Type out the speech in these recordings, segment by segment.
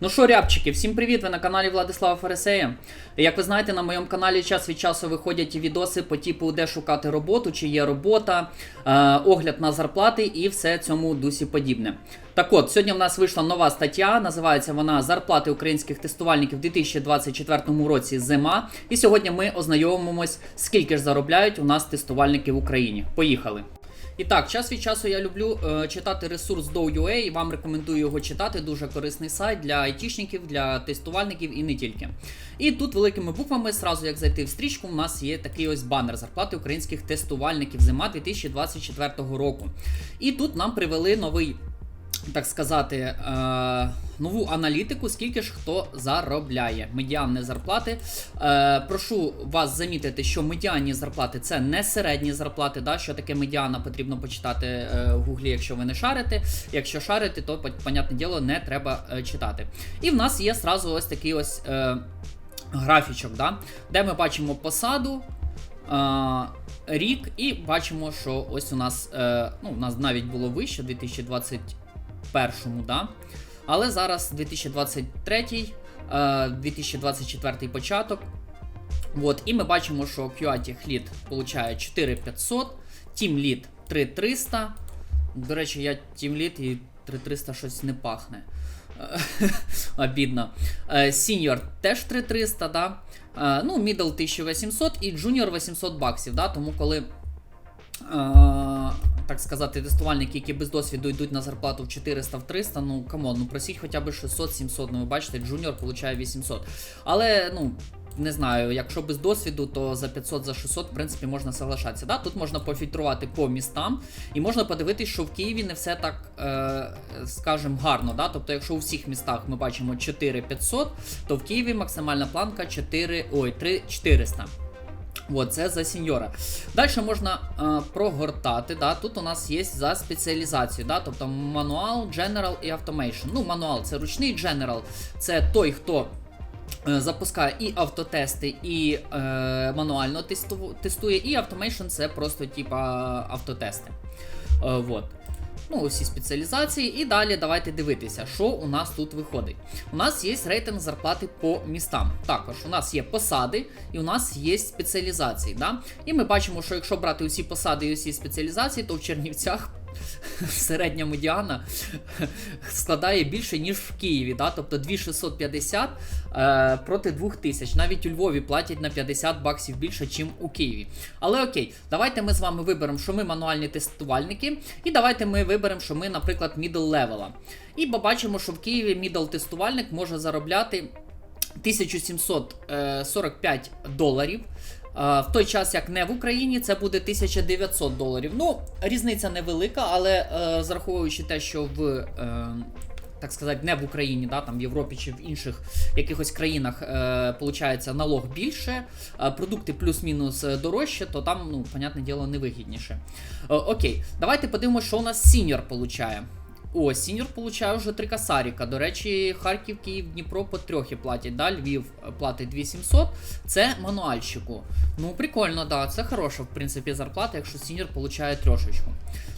Ну що, рябчики, всім привіт! Ви на каналі Владислава Фарисея. Як ви знаєте, на моєму каналі час від часу виходять відоси по типу, де шукати роботу, чи є робота, е, огляд на зарплати і все цьому дусі подібне. Так от, сьогодні в нас вийшла нова стаття, називається вона Зарплати українських тестувальників у 2024 році зима. І сьогодні ми ознайомимось, скільки ж заробляють у нас тестувальники в Україні. Поїхали! І так, час від часу я люблю е, читати ресурс DoUA і вам рекомендую його читати. Дуже корисний сайт для айтішників, для тестувальників і не тільки. І тут великими буквами, зразу як зайти в стрічку, у нас є такий ось банер зарплати українських тестувальників зима 2024 року. І тут нам привели новий. Так сказати, е, нову аналітику, скільки ж хто заробляє. Медіанні зарплати. Е, прошу вас замітити, що медіанні зарплати це не середні зарплати. Да? Що таке медіана, потрібно почитати е, в гуглі, якщо ви не шарите. Якщо шарите, то, понятне діло, не треба читати. І в нас є сразу ось такий ось графічок, да? де ми бачимо посаду. Рік, і бачимо, що ось у нас, ну, у нас навіть було вище 2021, да? але зараз 2023, е, 2024 початок. От, і ми бачимо, що QA Lead получає 4500, Team Lead 3300. До речі, я Team Lead і 3300 щось не пахне. Е, Обідно. Е, Senior теж 3300, да? Е, Ну, Middle 1800 і Junior 800 баксів, да? Тому коли. Так сказати, тестувальники, які без досвіду йдуть на зарплату в 400 в 300, ну камон, ну просіть хоча б 600-700, ну ви бачите, джуніор получає 800. Але, ну, не знаю, якщо без досвіду, то за 500, за 600, в принципі, можна соглашатися. Да? Тут можна пофільтрувати по містам, і можна подивитись, що в Києві не все так, е, скажем, гарно. Да? Тобто, якщо у всіх містах ми бачимо 4500, то в Києві максимальна планка 4, ой, 3, 400. От, це за сеньора. Далі можна е, прогортати. Да? Тут у нас є за спеціалізацію, да? тобто мануал, General і Automation. Ну, мануал це ручний General, це той, хто е, запускає і автотести, і е, мануально тесту, тестує, і автомейшн це просто типа автотести. Е, вот. Ну, усі спеціалізації. І далі давайте дивитися, що у нас тут виходить. У нас є рейтинг зарплати по містам. Також у нас є посади і у нас є спеціалізації. Да? І ми бачимо, що якщо брати усі посади і усі спеціалізації, то в Чернівцях. Середня медіана складає більше, ніж в Києві, да? тобто 2650 е, проти 2000. Навіть у Львові платять на 50 баксів більше, ніж у Києві. Але окей, давайте ми з вами виберемо, що ми мануальні тестувальники, і давайте ми виберемо, що ми, наприклад, мідл левела. І побачимо, що в Києві мідл тестувальник може заробляти 1745 доларів. Е, В той час, як не в Україні, це буде 1900 доларів. Ну, різниця невелика, але е, зараховуючи те, що в. Е, так сказати, не в Україні, да, там в Європі чи в інших якихось країнах е, налог більше, е, продукти плюс-мінус дорожче, то там, ну, понятне діло, невигідніше. Е, окей, давайте подивимося, що у нас сіньор получає. О, сіньор получає вже три касаріка. До речі, Харків, Київ, Дніпро по трьохи платять. Да? Львів платить 2700. Це мануальщику. Ну, прикольно, да, це хороша, в принципі, зарплата, якщо сіньор получає трошечку.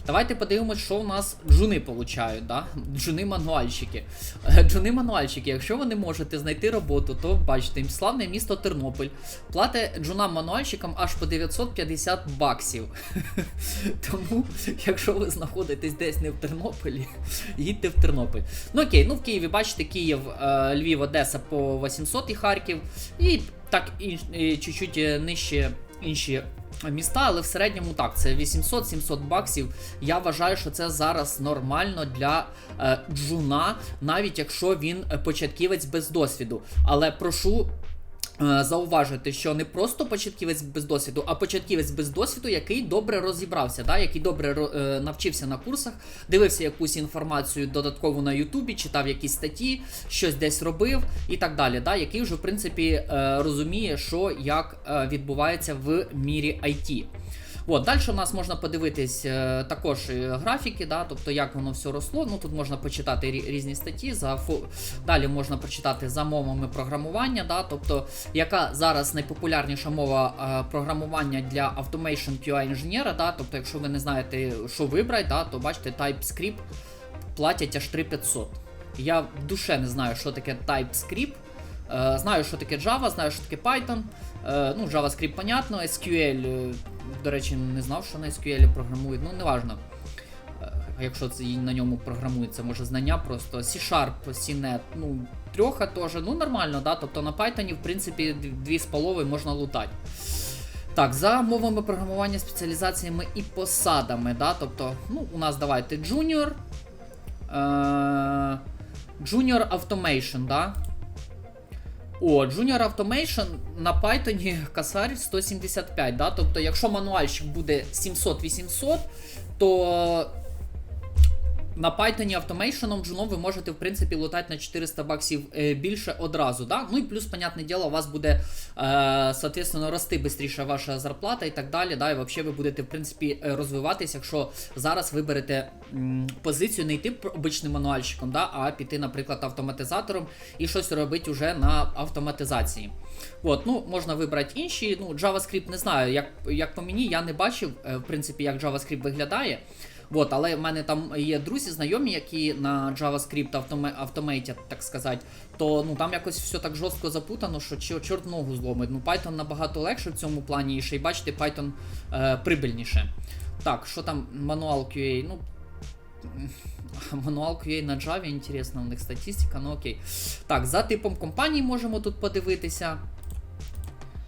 Давайте подивимось, що у нас джуни получають, да? Джуни мануальщики. Е, Джуни мануальщики, якщо ви не можете знайти роботу, то бачите, славне місто Тернопіль платить джунам мануальщикам аж по 950 баксів. Тому, якщо ви знаходитесь десь не в Тернополі, їдьте в Тернопіль. Ну окей, ну в Києві, бачите, Київ, е, Львів, Одеса по 800 і Харків. І так чуть-чуть е, нижче інші міста, але в середньому так, це 800-700 баксів. Я вважаю, що це зараз нормально для е, джуна, навіть якщо він е, початківець без досвіду. Але прошу. Е, Зауважити, що не просто початківець без досвіду, а початківець без досвіду, який добре розібрався, да? який добре е, навчився на курсах, дивився якусь інформацію додаткову на Ютубі, читав якісь статті, щось десь робив і так далі. Да? Який вже в принципі е, розуміє, що як відбувається в мірі IT. От, далі у нас можна подивитись е, також е, графіки, да, тобто як воно все росло. Ну тут можна почитати різні статті. За. Далі можна прочитати за мовами програмування, да, тобто яка зараз найпопулярніша мова е, програмування для Automation QA інженера. Да, тобто, якщо ви не знаєте, що вибрати, да, то бачите, TypeScript платять аж 3500. Я в душе не знаю, що таке TypeScript. Знаю, що таке Java, знаю, що таке Python. Ну, JavaScript, понятно, SQL, до речі, не знав, що на SQL програмують, ну, неважно. Е, Якщо це на ньому програмується, може знання просто C-Sharp, CNET, ну, трьоха теж, ну нормально, да? Тобто на Python, в принципі, дві з половою можна лутати. Так, за мовами програмування, спеціалізаціями і посадами, да? Тобто, ну, у нас давайте Junior. Е- Junior Automation, да? О, Junior Automation на Python касарь 175, да? Тобто, якщо мануальщик буде 700-800, то на Python Automation джуном ви можете, в принципі, лутати на 400 баксів е, більше одразу. Да? Ну і плюс, понятне діло, у вас буде, е, соответственно, рости швидше ваша зарплата і так далі. Да? І взагалі ви будете, в принципі, е, розвиватись, якщо зараз виберете м, позицію не йти обичним мануальщиком, да? а піти, наприклад, автоматизатором і щось робити вже на автоматизації. От, ну, можна вибрати інші. Ну, JavaScript не знаю, як, як по мені, я не бачив, е, в принципі, як JavaScript виглядає. От, але в мене там є друзі, знайомі, які на JavaScript автоме- автомейтять, так сказати, то ну там якось все так жорстко запутано, що чо- чорт ногу зломить. Ну, Python набагато легше в цьому плані, і ще й бачите, Python е, прибильніше. Так, що там мануал QA? Ну. Мануал QA на Java, інтересно, у них статистика, ну окей. Так, за типом компаній можемо тут подивитися.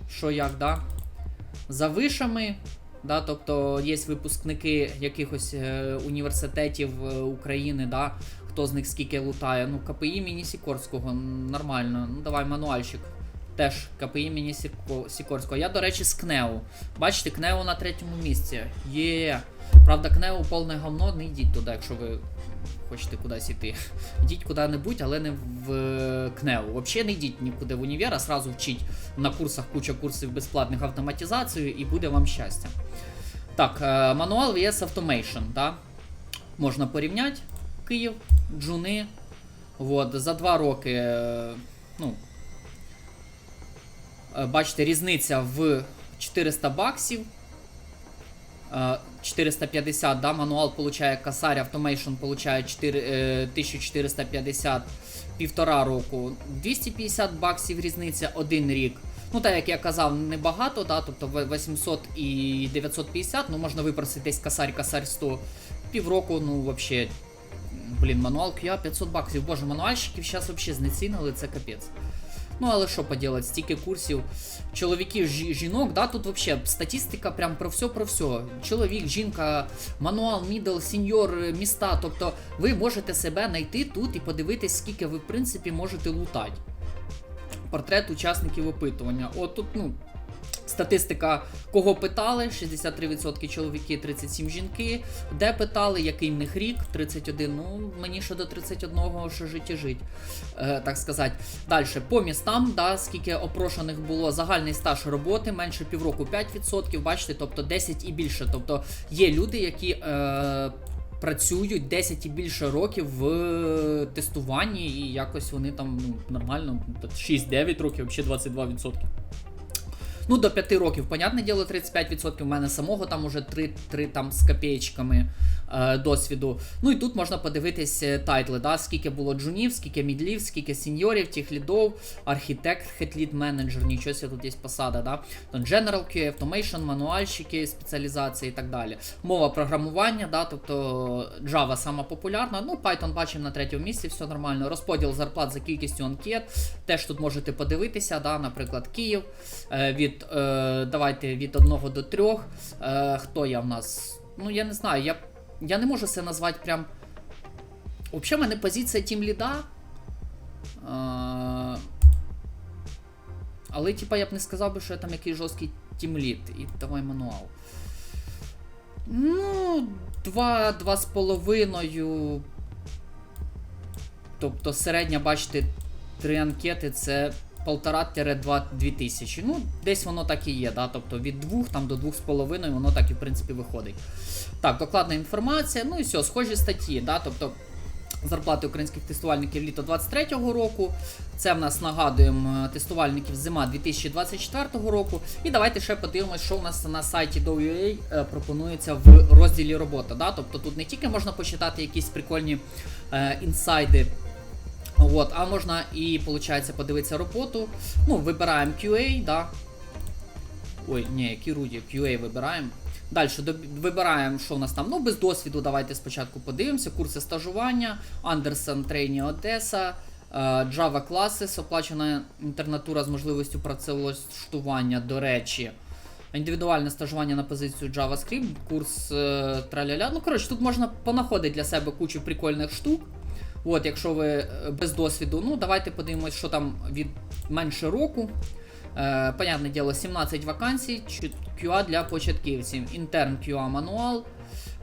Що як, да? За вишами, да, тобто є випускники якихось е, університетів е, України, да, хто з них скільки лутає. Ну, КПІ імені Сікорського, нормально. Ну, давай, мануальщик. Теж КПІ Сіко- Сікорського. Я, до речі, з КНЕУ. Бачите, КНЕУ на третьому місці. Є. Правда, КНЕУ повне говно, не йдіть туди, якщо ви хочете кудись йти. Йдіть куди-небудь, але не в е, КНЕУ. Взагалі не йдіть нікуди в універ, а сразу вчіть на курсах куча курсів безплатних автоматизацію і буде вам щастя. Так, е, мануал VS Automation, да? Можна порівняти. Київ, джуни. От, за два роки. е, Ну, бачите, різниця в 400 баксів. Е, 450, да, мануал получає косарь, автомейшн получає 4, е, 1450 півтора року. 250 баксів різниця один рік. Ну, так як я казав, небагато, да, тобто 800 і 950, ну можна випросити десь косарь, косарь 100. Півроку, ну взагалі. Блін, мануал QA 500 баксів. Боже, мануальщиків зараз взагалі знецінили, це капець. Ну, але що поділати, стільки курсів. Чоловіків, жінок, да, тут взагалі статистика прям про все, про все. Чоловік, жінка, мануал, мідл, сеньор, е, міста. Тобто ви можете себе знайти тут і подивитись, скільки ви, в принципі, можете лутати. Портрет учасників опитування. От тут, ну, Статистика, кого питали, 63% чоловіки, 37 жінки. Де питали, який в них рік? 31. Ну, мені ще до 31-го ще жить і жить, е, так сказати. Далі, по містам, да, скільки опрошених було, загальний стаж роботи, менше півроку 5%, бачите, тобто 10 і більше. Тобто є люди, які. Е, Працюють 10 і більше років в тестуванні, і якось вони там ну, нормально, 6-9 років, взагалі 22%. Ну, до 5 років, понятне діло, 35% у мене самого там уже 3, 3 там з копеечками досвіду. Ну і тут можна подивитись е, тайтли, да, скільки було джунів, скільки мідлів, скільки сеньорів, тих лідов, архітект, хетлід менеджер, нічого тут є посада, да. Там General QA, Automation, мануальщики, спеціалізації і так далі. Мова програмування, да, тобто Java сама популярна. Ну, Python бачимо на третьому місці, все нормально. Розподіл зарплат за кількістю анкет. Теж тут можете подивитися, да, наприклад, Київ. Е, від, е, давайте від 1 до 3. Е, хто я в нас? Ну, я не знаю, я, я не можу це назвати прям. Взагалі, в мене позиція тім ліда. Е, але, типа, я б не сказав би, що я там якийсь жорсткий тімлід. І давай мануал. Ну, два, два з половиною. Тобто середня, бачите, три анкети це 1,5-2 тисячі. Ну, десь воно так і є, да? тобто від 2 там, до 2,5 воно так і в принципі виходить. Так, докладна інформація, ну і все, схожі статті, да? тобто зарплати українських тестувальників літо 23-го року. Це в нас нагадуємо тестувальників зима 2024 року. І давайте ще подивимось, що у нас на сайті DOUA е, пропонується в розділі робота. Да? Тобто тут не тільки можна почитати якісь прикольні е, інсайди От, а можна і, виходить, подивитися роботу. Ну, вибираємо QA, да. Ой, ні, які QA вибираємо. Далі вибираємо, що у нас там. Ну, без досвіду, давайте спочатку подивимося. Курси стажування, Андерсон Трейні Одеса, е, Java Classes, оплачена інтернатура з можливістю працевлаштування, до речі. Індивідуальне стажування на позицію JavaScript, курс е, траляля. Ну, коротше, тут можна понаходити для себе кучу прикольних штук. От, якщо ви е, без досвіду, ну давайте подивимось, що там від менше року. Е, понятне діло, 17 вакансій, QA для початківців. Intern QA мануал,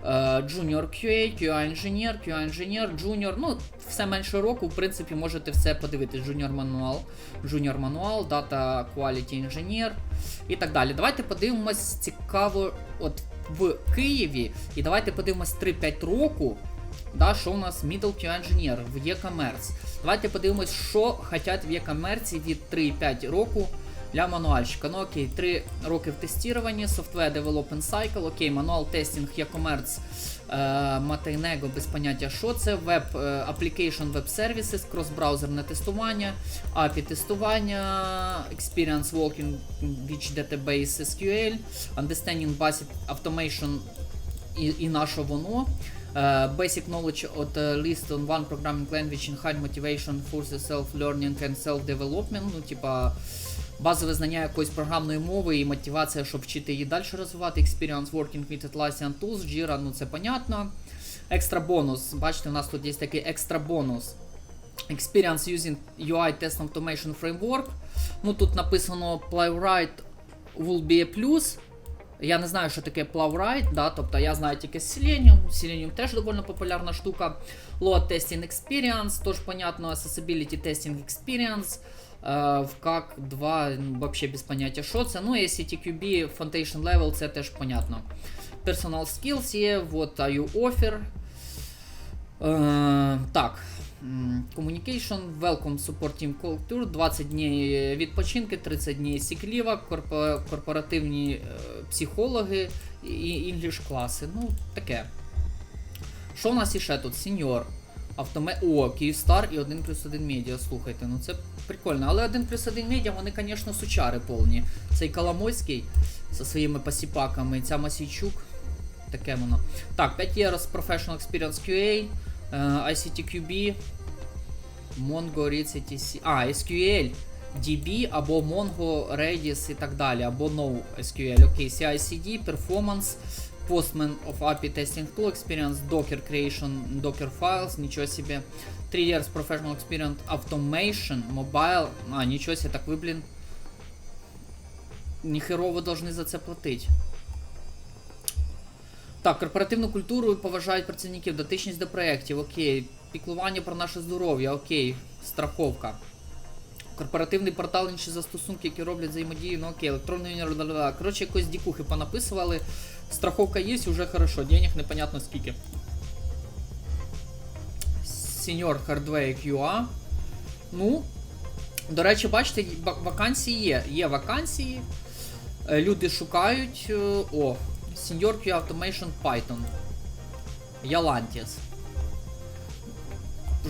е, Junior QA, QA інженер, QA інженер, Junior. Ну, все менше року, в принципі, можете все подивитись. Junior мануал, Junior мануал, Data Quality Engineer і так далі. Давайте подивимось цікаво, от в Києві, і давайте подивимось 3-5 року. Да, що у нас Middle QA Engineer в e-commerce. Давайте подивимось, що хочуть в e-commerce від 3-5 року для мануальщика. Ну окей, 3 роки в тестуванні, Software Development Cycle, окей, мануал тестинг, e-commerce, е, Матейнего, без поняття, що це, Web е, Application Web Services, кросбраузерне тестування, API тестування, Experience Working with Database SQL, Understanding Basic Automation і, і на що воно. Е, basic knowledge от е, list on one programming language and high motivation for the self-learning and self-development. Ну, типа, базове знання якоїсь програмної мови і мотивація, щоб вчити її далі розвивати. Experience working with Atlassian Tools, Jira, ну це понятно. Екстра бонус. Бачите, у нас тут є такий екстра бонус. Experience using UI Test Automation Framework. Ну тут написано Playwright will be a plus. Я не знаю, що таке Playwright, да, тобто я знаю тільки Selenium. Selenium теж доволі популярна штука. Load Testing Experience, теж понятно, Accessibility Testing Experience. Е, в CAC 2 ну, вообще без поняття, що це. Ну і CTQB Foundation Level, це теж понятно. Personal Skills є, вот IU Offer. Е, так. Communication, Welcome Support Team Culture, 20 днів відпочинки, 30 днів сікліва, корпоративні е, психологи і інгліш класи. Ну, таке. Що у нас іще тут? Сеньор. Автоме... О, Київстар і 1 плюс 1 медіа. Слухайте, ну це прикольно. Але 1 плюс 1 медіа, вони, звісно, сучари повні. Цей Коломойський зі своїми посіпаками, ця Масійчук. Таке воно. Так, 5 years Professional Experience QA, ICTQB, Mongo, ReadCTC. А, SQL, DB або Mongo, Redis і так далі, або No SQL. Окей, CI/CD, Performance, Postman of API Testing Tool Experience, Docker Creation, Docker Files, нічого себе. 3 years Professional Experience Automation, Mobile. А, нічого себе, так ви, блін. Ніхерово должны за це платити. Так, корпоративну культуру поважають працівників, дотичність до проєктів, окей. Піклування про наше здоров'я, окей. Страховка. Корпоративний портал, інші застосунки, які роблять взаємодію, ну окей, електронний ла-ла-ла. Коротше, якось дікухи понаписували. Страховка є, вже хорошо, денег непонятно скільки. Senior Hardware QA. Ну, до речі, бачите, вакансії є. Є вакансії. Е, Люди шукають. е, О, Senior QA Automation Python. Yalantis.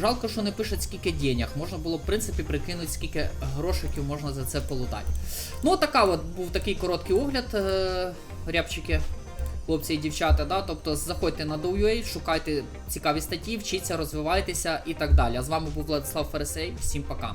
Жалко, що не пишуть скільки денег. Можна було, в принципі, прикинути, скільки грошиків можна за це полутати. Ну, така от був такий короткий огляд, е, рябчики, хлопці і дівчата. Да? Тобто заходьте на DoUA, шукайте цікаві статті, вчіться, розвивайтеся і так далі. А з вами був Владислав Фересей. Всім пока.